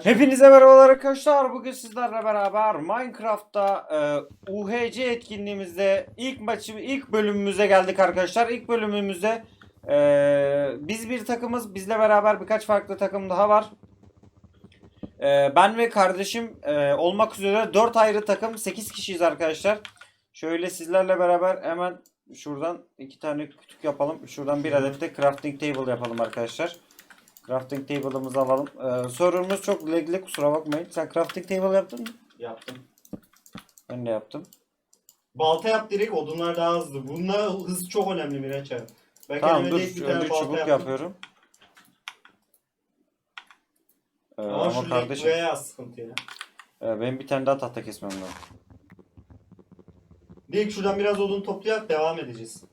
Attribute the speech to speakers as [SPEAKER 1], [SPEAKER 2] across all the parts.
[SPEAKER 1] Hepinize merhabalar arkadaşlar. Bugün sizlerle beraber Minecraft'ta e, UHC etkinliğimizde ilk maçı ilk bölümümüze geldik arkadaşlar. İlk bölümümüzde e, biz bir takımız. Bizle beraber birkaç farklı takım daha var. E, ben ve kardeşim e, olmak üzere 4 ayrı takım 8 kişiyiz arkadaşlar. Şöyle sizlerle beraber hemen şuradan iki tane kütük yapalım. Şuradan bir adet de crafting table yapalım arkadaşlar. Crafting table'ımızı alalım. Ee, sorunumuz çok lagli kusura bakmayın. Sen crafting table yaptın mı?
[SPEAKER 2] Yaptım.
[SPEAKER 1] Ben de yaptım.
[SPEAKER 2] Balta yap direkt odunlar daha hızlı. Bunda hız çok önemli Miraç abi. Ben
[SPEAKER 1] tamam dur
[SPEAKER 2] bir
[SPEAKER 1] önce çubuk
[SPEAKER 2] yaptım.
[SPEAKER 1] yapıyorum. Ee,
[SPEAKER 2] Ama,
[SPEAKER 1] ama kardeşim
[SPEAKER 2] buraya az sıkıntı ya.
[SPEAKER 1] e, benim bir tane daha tahta kesmem lazım.
[SPEAKER 2] Direkt şuradan biraz odun toplayarak devam edeceğiz.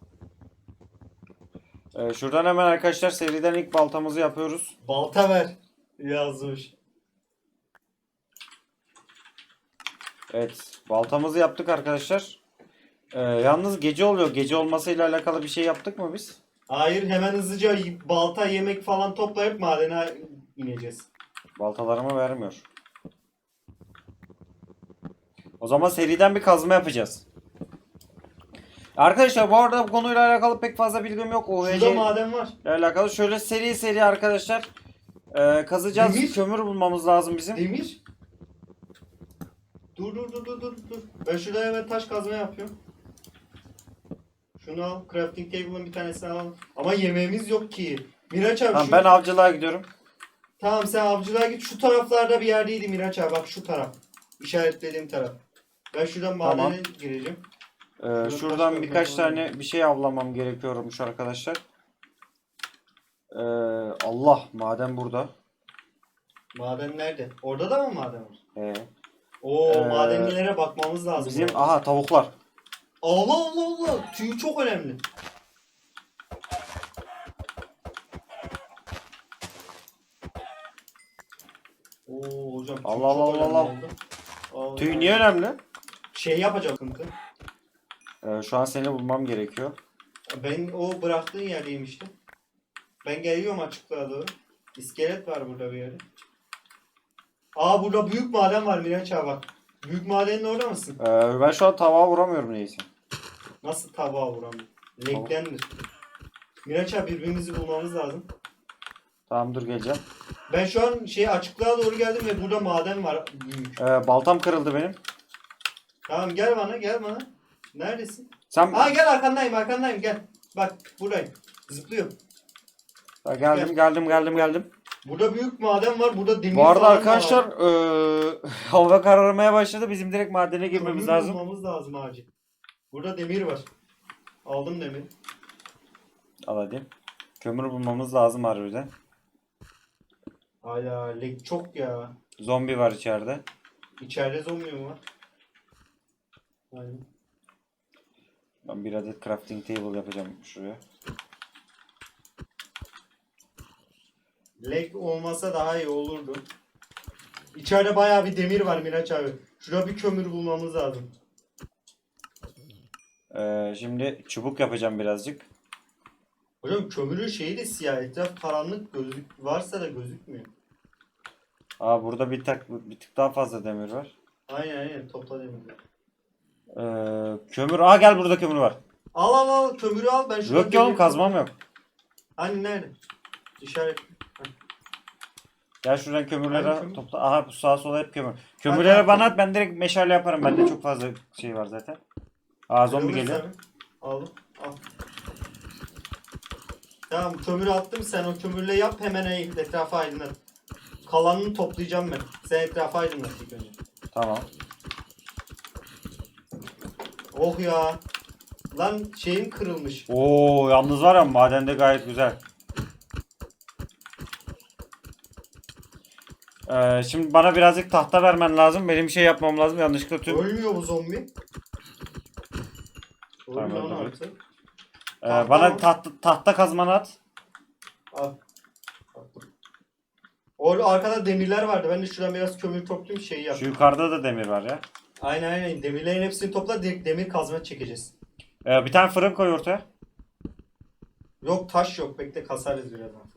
[SPEAKER 1] Ee, şuradan hemen arkadaşlar seriden ilk baltamızı yapıyoruz.
[SPEAKER 2] Balta ver yazmış.
[SPEAKER 1] Evet baltamızı yaptık arkadaşlar. Ee, yalnız gece oluyor. Gece olmasıyla alakalı bir şey yaptık mı biz?
[SPEAKER 2] Hayır hemen hızlıca balta yemek falan toplayıp madene ineceğiz.
[SPEAKER 1] Baltalarımı vermiyor. O zaman seriden bir kazma yapacağız. Arkadaşlar bu arada bu konuyla alakalı pek fazla bilgim yok.
[SPEAKER 2] Şurada
[SPEAKER 1] OHC
[SPEAKER 2] maden var.
[SPEAKER 1] alakalı şöyle seri seri arkadaşlar e, kazacağız.
[SPEAKER 2] Demir.
[SPEAKER 1] Kömür bulmamız lazım bizim.
[SPEAKER 2] Demir. Dur dur dur dur dur dur. Ben şurada hemen taş kazma yapıyorum. Şunu al. Crafting table'ın bir tanesini al. Ama yemeğimiz yok ki. Miraç abi
[SPEAKER 1] Tamam,
[SPEAKER 2] şu...
[SPEAKER 1] ben avcılığa gidiyorum.
[SPEAKER 2] Tamam sen avcılığa git. Şu taraflarda bir yerdeydi Miraç abi. Bak şu taraf. İşaretlediğim taraf. Ben şuradan madene
[SPEAKER 1] Tamam.
[SPEAKER 2] gireceğim.
[SPEAKER 1] Ee, şuradan birkaç tane bir şey avlamam gerekiyormuş arkadaşlar. Ee, Allah maden burada.
[SPEAKER 2] Maden nerede? Orada da mı maden var?
[SPEAKER 1] Ee,
[SPEAKER 2] Oo
[SPEAKER 1] Ee,
[SPEAKER 2] madenlilere bakmamız lazım.
[SPEAKER 1] bizim aha tavuklar.
[SPEAKER 2] Allah Allah Allah. Tüyü çok önemli. Oo hocam tüy
[SPEAKER 1] Allah Allah Allah.
[SPEAKER 2] Allah.
[SPEAKER 1] Tüy niye önemli?
[SPEAKER 2] Şey yapacağım sıkıntı.
[SPEAKER 1] Ee, şu an seni bulmam gerekiyor.
[SPEAKER 2] Ben o bıraktığın yerdeyim işte. Ben geliyorum açıklığa doğru. İskelet var burada bir yerde. Aa burada büyük maden var Miraç abi bak. Büyük madenin orada mısın?
[SPEAKER 1] Ee, ben şu an tavuğa vuramıyorum neyse.
[SPEAKER 2] Nasıl tabağa vuramıyor? Leklendir. Miraç abi birbirimizi bulmamız lazım.
[SPEAKER 1] Tamam dur geleceğim.
[SPEAKER 2] Ben şu an şey açıklığa doğru geldim ve burada maden var büyük.
[SPEAKER 1] Ee, baltam kırıldı benim.
[SPEAKER 2] Tamam gel bana gel bana. Neredesin?
[SPEAKER 1] Sen
[SPEAKER 2] Aa gel arkandayım arkandayım gel. Bak buradayım. Zıplıyorum.
[SPEAKER 1] Ha, geldim geldim geldim geldim.
[SPEAKER 2] Burada büyük maden var. Burada demir
[SPEAKER 1] Bu arada
[SPEAKER 2] falan da
[SPEAKER 1] arkadaşlar
[SPEAKER 2] var.
[SPEAKER 1] ee, hava kararmaya başladı. Bizim direkt madene girmemiz
[SPEAKER 2] Kömür
[SPEAKER 1] lazım.
[SPEAKER 2] bulmamız lazım acil. Burada demir var. Aldım demir.
[SPEAKER 1] Al hadi. Kömür bulmamız lazım harbiden.
[SPEAKER 2] Hala lek çok ya.
[SPEAKER 1] Zombi var içeride.
[SPEAKER 2] İçeride zombi mi var? Aynen.
[SPEAKER 1] Ben bir adet crafting table yapacağım şuraya.
[SPEAKER 2] Lek olmasa daha iyi olurdu. İçeride bayağı bir demir var Miraç abi. Şurada bir kömür bulmamız lazım.
[SPEAKER 1] Ee, şimdi çubuk yapacağım birazcık.
[SPEAKER 2] Hocam kömürün şeyi de siyah. Etraf karanlık gözük varsa da gözükmüyor.
[SPEAKER 1] Aa burada bir tak bir tık daha fazla demir var.
[SPEAKER 2] Aynen aynen topla demiri.
[SPEAKER 1] Ee, kömür. Aa gel burada kömür var.
[SPEAKER 2] Al al al kömürü al ben şurada
[SPEAKER 1] Yok ki oğlum kazmam yok.
[SPEAKER 2] Hani nerede? İşaret.
[SPEAKER 1] Gel şuradan kömürleri al,
[SPEAKER 2] kömür?
[SPEAKER 1] topla. Aha bu sağa sola hep kömür. Kömürleri bana at ben direkt meşale yaparım. Bende çok fazla şey var zaten. Aa zombi
[SPEAKER 2] Kırılır
[SPEAKER 1] geliyor.
[SPEAKER 2] sana. Aldım. Al. Tamam kömürü attım sen o kömürle yap hemen etrafı aydınlat. Kalanını toplayacağım ben. Sen etrafı aydınlat ilk önce.
[SPEAKER 1] Tamam.
[SPEAKER 2] Oh ya. Lan şeyim kırılmış.
[SPEAKER 1] Oo yalnız var ya madende gayet güzel. Ee, şimdi bana birazcık tahta vermen lazım. Benim bir şey yapmam lazım. Yanlışlıkla tüm.
[SPEAKER 2] Ölmüyor bu zombi.
[SPEAKER 1] Tamam,
[SPEAKER 2] lan artık.
[SPEAKER 1] Ee,
[SPEAKER 2] Tahta
[SPEAKER 1] bana
[SPEAKER 2] mı?
[SPEAKER 1] tahta, tahta kazmanı at.
[SPEAKER 2] Al. Attım. Orada arkada demirler vardı. Ben de şuradan biraz kömür toplayayım şey yap.
[SPEAKER 1] Şu yukarıda da demir var ya.
[SPEAKER 2] Aynen aynen. Demirlerin hepsini topla direkt demir kazma çekeceğiz.
[SPEAKER 1] Ee, bir tane fırın koy ortaya.
[SPEAKER 2] Yok taş yok. Bekle kasarız birazdan.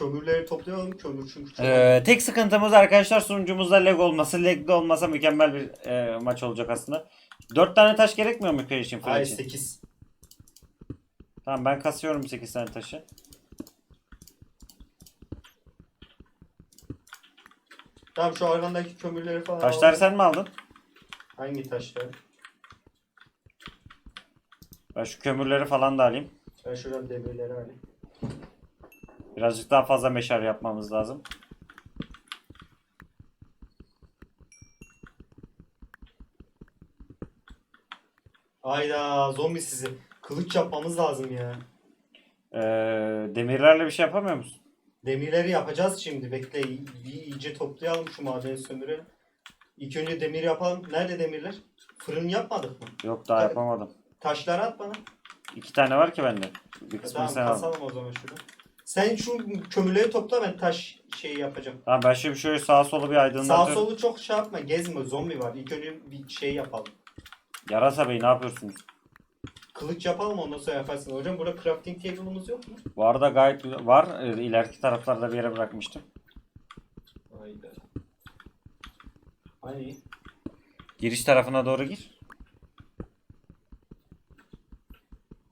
[SPEAKER 2] kömürleri toplayalım. Kömür çünkü çok.
[SPEAKER 1] Ee, tek sıkıntımız arkadaşlar sunucumuzda lag olması. Lag'de olmasa mükemmel bir e, maç olacak aslında. 4 tane taş gerekmiyor mu köy için fırın
[SPEAKER 2] Hayır
[SPEAKER 1] için?
[SPEAKER 2] 8.
[SPEAKER 1] Tamam ben kasıyorum 8 tane taşı.
[SPEAKER 2] Tamam şu arkandaki kömürleri falan
[SPEAKER 1] Taşları
[SPEAKER 2] alalım.
[SPEAKER 1] sen mi aldın?
[SPEAKER 2] Hangi taşlar?
[SPEAKER 1] Ben şu kömürleri falan da alayım.
[SPEAKER 2] Ben şuradan demirleri alayım.
[SPEAKER 1] Birazcık daha fazla meşale yapmamız lazım.
[SPEAKER 2] Ayda zombi sizi. Kılıç yapmamız lazım ya.
[SPEAKER 1] Ee, demirlerle bir şey yapamıyor musun?
[SPEAKER 2] Demirleri yapacağız şimdi. Bekle iyice toplayalım şu madeni sömürelim. İlk önce demir yapalım. Nerede demirler? Fırın yapmadık mı?
[SPEAKER 1] Yok daha
[SPEAKER 2] Evet.
[SPEAKER 1] yapamadım.
[SPEAKER 2] Taşları at bana.
[SPEAKER 1] İki tane var ki bende. Bir
[SPEAKER 2] E
[SPEAKER 1] kısmını
[SPEAKER 2] tamam
[SPEAKER 1] sen al.
[SPEAKER 2] kasalım o zaman şunu. Sen şu kömürleri topla ben taş şeyi yapacağım.
[SPEAKER 1] Tamam ben şimdi şöyle sağa solu bir
[SPEAKER 2] Sağ
[SPEAKER 1] aydınlatıyorum.
[SPEAKER 2] solu çok şey yapma gezme zombi var. İlk önce bir şey yapalım.
[SPEAKER 1] Yarasa Bey ne yapıyorsunuz?
[SPEAKER 2] Kılıç yapalım ondan sonra yaparsın. Hocam burada crafting table'ımız yok mu?
[SPEAKER 1] Bu arada gayet güzel- var. Ee, ileriki taraflarda bir yere bırakmıştım.
[SPEAKER 2] Hayda. Hani
[SPEAKER 1] Giriş tarafına doğru gir.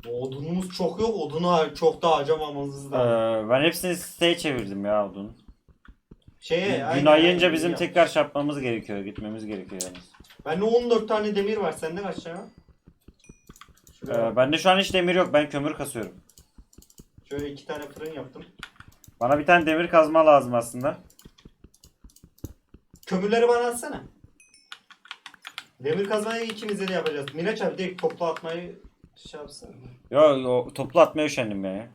[SPEAKER 2] odunumuz çok yok. Odunu çok da harcamamamız
[SPEAKER 1] Ee,
[SPEAKER 2] lazım.
[SPEAKER 1] ben hepsini siteye çevirdim ya odunu.
[SPEAKER 2] Şeye,
[SPEAKER 1] Gün
[SPEAKER 2] aynen,
[SPEAKER 1] ayınca
[SPEAKER 2] aynen,
[SPEAKER 1] bizim tekrar şey yapmamız gerekiyor. Gitmemiz gerekiyor yani.
[SPEAKER 2] Bende 14 tane demir var. Sende kaç tane var?
[SPEAKER 1] Ee, bende şu an hiç demir yok. Ben kömür kasıyorum.
[SPEAKER 2] Şöyle iki tane fırın yaptım.
[SPEAKER 1] Bana bir tane demir kazma lazım aslında.
[SPEAKER 2] Kömürleri bana atsana. Demir kazmayı ikimiz de yapacağız. Miraç abi direkt toplu atmayı şey yapsana.
[SPEAKER 1] Yo, yo toplu atmaya üşendim ben ya.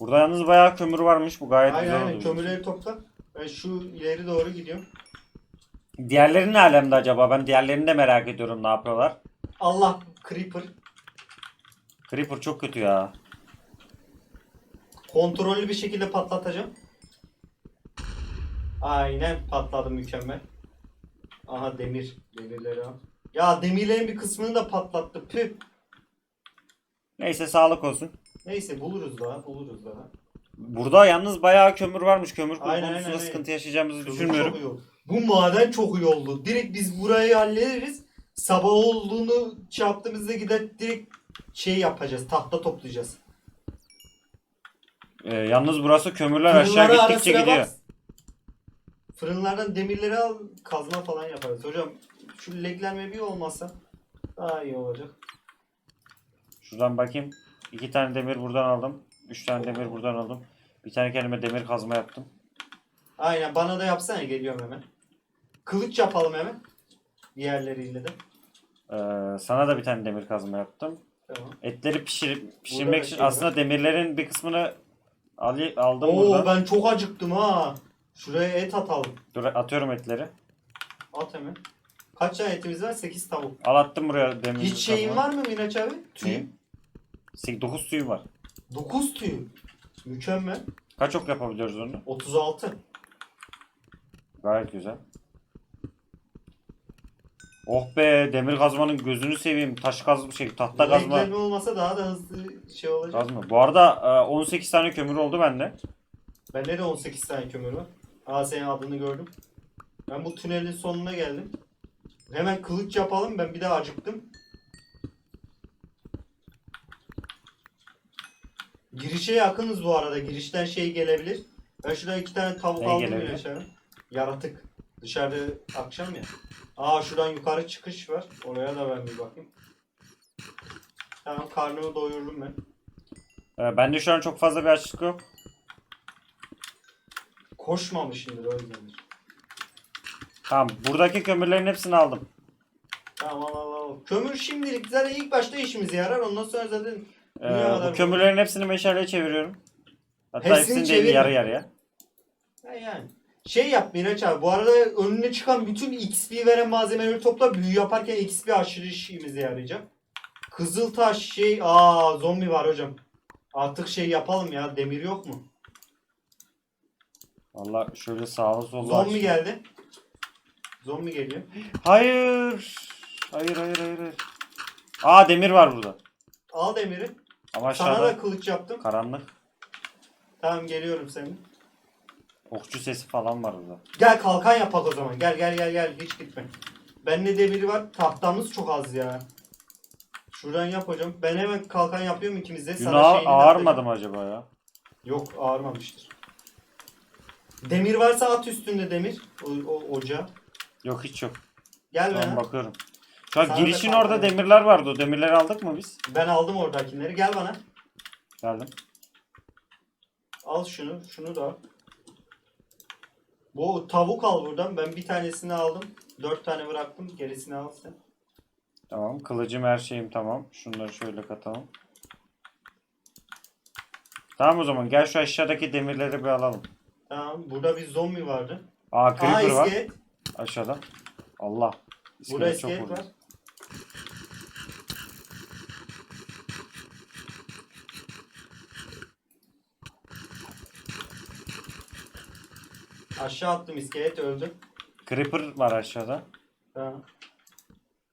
[SPEAKER 1] Burada yalnız bayağı kömür varmış. Bu gayet
[SPEAKER 2] Aynen
[SPEAKER 1] güzel
[SPEAKER 2] aynen
[SPEAKER 1] oldu.
[SPEAKER 2] kömürleri topla. Ben şu ileri doğru gidiyorum.
[SPEAKER 1] Diğerleri ne alemde acaba? Ben diğerlerini de merak ediyorum ne yapıyorlar.
[SPEAKER 2] Allah creeper.
[SPEAKER 1] Creeper çok kötü ya.
[SPEAKER 2] Kontrollü bir şekilde patlatacağım. Aynen patladı mükemmel. Aha demir. Demirleri al. Ya demirlerin bir kısmını da patlattı. Püh.
[SPEAKER 1] Neyse sağlık olsun.
[SPEAKER 2] Neyse buluruz daha. Buluruz daha.
[SPEAKER 1] Burada yalnız bayağı kömür varmış. Kömür
[SPEAKER 2] Aynen,
[SPEAKER 1] konusunda
[SPEAKER 2] aynen,
[SPEAKER 1] sıkıntı yaşayacağımızı
[SPEAKER 2] Çok
[SPEAKER 1] düşünmüyorum.
[SPEAKER 2] iyi oldu. Bu maden çok iyi oldu. Direkt biz burayı hallederiz. Sabah olduğunu şey yaptığımızda gider direkt şey yapacağız. Tahta toplayacağız.
[SPEAKER 1] Ee, yalnız burası kömürler aşağı
[SPEAKER 2] Fırınlara ara
[SPEAKER 1] gittikçe
[SPEAKER 2] sıra
[SPEAKER 1] gidiyor.
[SPEAKER 2] bak. Fırınlardan demirleri al, kazma falan yaparız. Hocam şu leglenme bir olmasa daha iyi olacak.
[SPEAKER 1] Şuradan bakayım. İki tane demir buradan aldım. Üç tane demir buradan aldım. Bir tane kendime demir kazma yaptım.
[SPEAKER 2] Aynen bana da yapsana geliyorum hemen. Kılıç yapalım hemen. Diğerleriyle de.
[SPEAKER 1] Ee, sana da bir tane demir kazma yaptım.
[SPEAKER 2] Tamam.
[SPEAKER 1] Etleri pişir,
[SPEAKER 2] Burada
[SPEAKER 1] pişirmek için
[SPEAKER 2] şey var.
[SPEAKER 1] aslında demirlerin bir kısmını al- aldım
[SPEAKER 2] Oo
[SPEAKER 1] buradan.
[SPEAKER 2] ben çok acıktım ha. Şuraya et atalım.
[SPEAKER 1] Dur atıyorum etleri.
[SPEAKER 2] At hemen. Kaç tane etimiz var? 8 tavuk.
[SPEAKER 1] Al attım buraya demir
[SPEAKER 2] Hiç şeyin var mı Miraç abi? Tüy.
[SPEAKER 1] Neyim? 9 tüyüm var.
[SPEAKER 2] 9 tüy. Mükemmel.
[SPEAKER 1] Kaç ok yapabiliyoruz onu?
[SPEAKER 2] 36.
[SPEAKER 1] Gayet güzel. Oh be demir kazmanın gözünü seveyim. Taş kaz şey tahta kazma.
[SPEAKER 2] Renklenme olmasa daha da hızlı şey olacak.
[SPEAKER 1] Kazma. Bu arada e, 18 tane kömür oldu bende.
[SPEAKER 2] Bende de 18 tane kömür var. Aa senin adını gördüm. Ben bu tünelin sonuna geldim. Hemen kılıç yapalım. Ben bir daha acıktım. Girişe yakınız bu arada. Girişten şey gelebilir. Ben şurada iki tane tavuk
[SPEAKER 1] Ne
[SPEAKER 2] aldım aşağı. Yaratık. Dışarıda akşam ya. Aa şuradan yukarı çıkış var. Oraya da ben bir bakayım. Tamam karnımı doyururum ben.
[SPEAKER 1] E, bende şu an çok fazla bir açlık yok.
[SPEAKER 2] Koşmamışımdır o yüzdendir.
[SPEAKER 1] Tamam buradaki kömürlerin hepsini aldım.
[SPEAKER 2] Tamam al al al. Kömür şimdilik zaten ilk başta işimize yarar. Ondan sonra zaten
[SPEAKER 1] E,
[SPEAKER 2] kadar
[SPEAKER 1] bu kömürlerin hepsini meşaleye çeviriyorum. Hatta
[SPEAKER 2] Hepsini
[SPEAKER 1] hepsini değil
[SPEAKER 2] çevirme.
[SPEAKER 1] yarı yarıya.
[SPEAKER 2] Ha yani. Şey yap Miraç abi. Bu arada önüne çıkan bütün XP veren malzemeleri topla. Büyü yaparken XP aşırı işimize yarayacak. Kızıltaş şey. Aa zombi var hocam. Artık şey yapalım ya. Demir yok mu?
[SPEAKER 1] Valla şöyle sağa sola
[SPEAKER 2] Zombi
[SPEAKER 1] aç-
[SPEAKER 2] geldi. Zombi geliyor.
[SPEAKER 1] Hayır. Hayır hayır hayır. hayır. Aa demir var burada.
[SPEAKER 2] Al demiri.
[SPEAKER 1] Ama
[SPEAKER 2] Sana
[SPEAKER 1] aşağıda
[SPEAKER 2] da kılıç yaptım.
[SPEAKER 1] karanlık.
[SPEAKER 2] Tamam geliyorum senin.
[SPEAKER 1] Okçu sesi falan var burada.
[SPEAKER 2] Gel kalkan yapak o zaman. Gel gel gel gel hiç gitme. Bende demiri var. Tahtamız çok az ya. Şuradan yap hocam. Ben hemen kalkan yapıyorum ikimiz de. Sana
[SPEAKER 1] Günah
[SPEAKER 2] şeyini de
[SPEAKER 1] mı acaba ya?
[SPEAKER 2] Yok ağırmamıştır. Demir varsa at üstünde demir. O, o ocağa.
[SPEAKER 1] Yok hiç yok.
[SPEAKER 2] Gel
[SPEAKER 1] Tamam
[SPEAKER 2] bana.
[SPEAKER 1] bakıyorum. Şu an
[SPEAKER 2] Sana da
[SPEAKER 1] girişin orada
[SPEAKER 2] yap.
[SPEAKER 1] demirler vardı. O demirleri aldık mı biz?
[SPEAKER 2] Ben aldım oradakileri. Gel bana.
[SPEAKER 1] Geldim.
[SPEAKER 2] Al şunu. Şunu da al. Bu tavuk al buradan. Ben bir tanesini aldım. Dört tane bıraktım. Gerisini al sen.
[SPEAKER 1] Tamam. Kılıcım her şeyim tamam. Şunları şöyle katalım. Tamam o zaman gel şu aşağıdaki demirleri bir alalım.
[SPEAKER 2] Tamam. Burada bir zombi vardı.
[SPEAKER 1] Aa
[SPEAKER 2] Aa
[SPEAKER 1] creeper var
[SPEAKER 2] iskelet.
[SPEAKER 1] aşağıda. Allah.
[SPEAKER 2] Burada
[SPEAKER 1] İskelet çok
[SPEAKER 2] iskelet
[SPEAKER 1] vuruyor.
[SPEAKER 2] var. Aşağı attım iskelet öldü.
[SPEAKER 1] Creeper var aşağıda.
[SPEAKER 2] Tamam.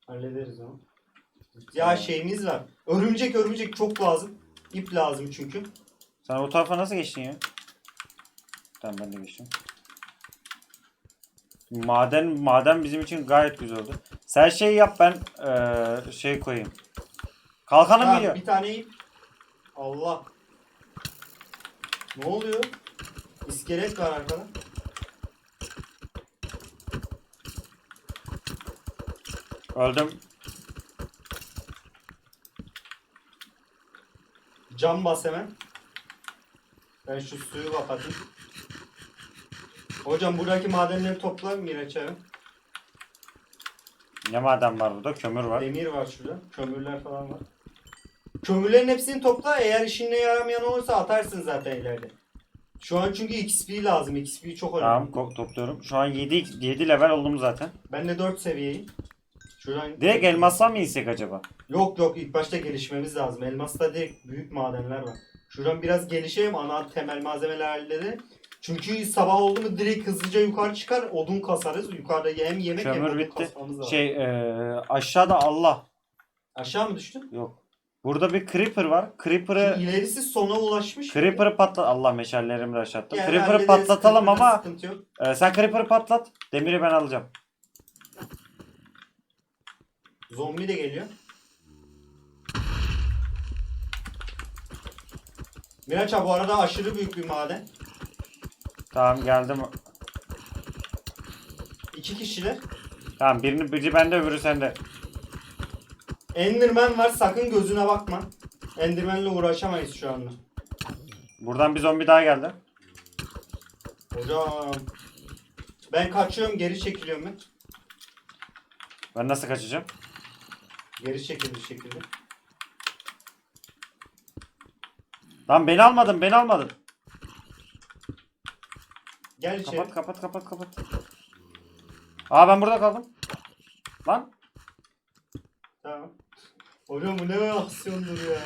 [SPEAKER 2] Hallederiz onu. Ya şeyimiz var. Örümcek örümcek çok lazım. İp lazım çünkü.
[SPEAKER 1] Sen o tarafa nasıl geçtin ya? Tamam ben de geçtim. Maden maden bizim için gayet güzel oldu. Sen şey yap ben eee, şey koyayım. Kalkanım
[SPEAKER 2] Tamam,
[SPEAKER 1] geliyor.
[SPEAKER 2] bir tane ip. Allah. Ne oluyor? İskelet var arkada.
[SPEAKER 1] Öldüm.
[SPEAKER 2] Cam bas hemen. Ben şu suyu kapatayım. Hocam buradaki madenleri topla Miraç abi.
[SPEAKER 1] Ne maden var burada? Kömür var.
[SPEAKER 2] Demir var şurada. Kömürler falan var. Kömürlerin hepsini topla. Eğer işine yaramayan olursa atarsın zaten ileride. Şu an çünkü XP lazım. XP çok önemli.
[SPEAKER 1] Tamam topluyorum. Şu an 7 7 level oldum zaten.
[SPEAKER 2] Ben de 4 seviyeyim. Şuradan...
[SPEAKER 1] Direkt elmasla mı insek acaba?
[SPEAKER 2] Yok yok ilk başta gelişmemiz lazım. Elmas'ta direkt büyük madenler var. Şuradan biraz gelişelim ana temel malzemeler halledelim. Çünkü sabah oldu mu direkt hızlıca yukarı çıkar odun kasarız. Yukarıda hem yemek hem
[SPEAKER 1] Kömür
[SPEAKER 2] odun
[SPEAKER 1] bitti.
[SPEAKER 2] kasmamız lazım.
[SPEAKER 1] Şey eee, aşağıda Allah.
[SPEAKER 2] Aşağı mı düştün?
[SPEAKER 1] Yok. Burada bir creeper var. Creeper'ı
[SPEAKER 2] ilerisi sona ulaşmış.
[SPEAKER 1] Creeper'ı patlat. Allah meşallerimi de aşattım.
[SPEAKER 2] Yani
[SPEAKER 1] Creeper'ı
[SPEAKER 2] hallederiz,
[SPEAKER 1] patlatalım
[SPEAKER 2] Creeper'da
[SPEAKER 1] ama
[SPEAKER 2] sıkıntı yok.
[SPEAKER 1] e, sen Creeper'ı patlat. Demiri ben alacağım.
[SPEAKER 2] Zombi de geliyor. Miraç abi bu arada aşırı büyük bir maden.
[SPEAKER 1] Tamam geldim.
[SPEAKER 2] İki kişiler.
[SPEAKER 1] Tamam birini biri bende öbürü sende.
[SPEAKER 2] Enderman var sakın gözüne bakma. Enderman'le uğraşamayız şu anda.
[SPEAKER 1] Buradan bir zombi daha geldi.
[SPEAKER 2] Hocam. Ben kaçıyorum geri çekiliyorum ben.
[SPEAKER 1] Ben nasıl kaçacağım?
[SPEAKER 2] Geri çekil bir şekilde.
[SPEAKER 1] Lan beni almadın beni almadın.
[SPEAKER 2] Gel içeri.
[SPEAKER 1] Kapat kapat kapat kapat. Aa ben burada kaldım. Lan
[SPEAKER 2] Tamam. Hocam bu ne aksiyondur ya.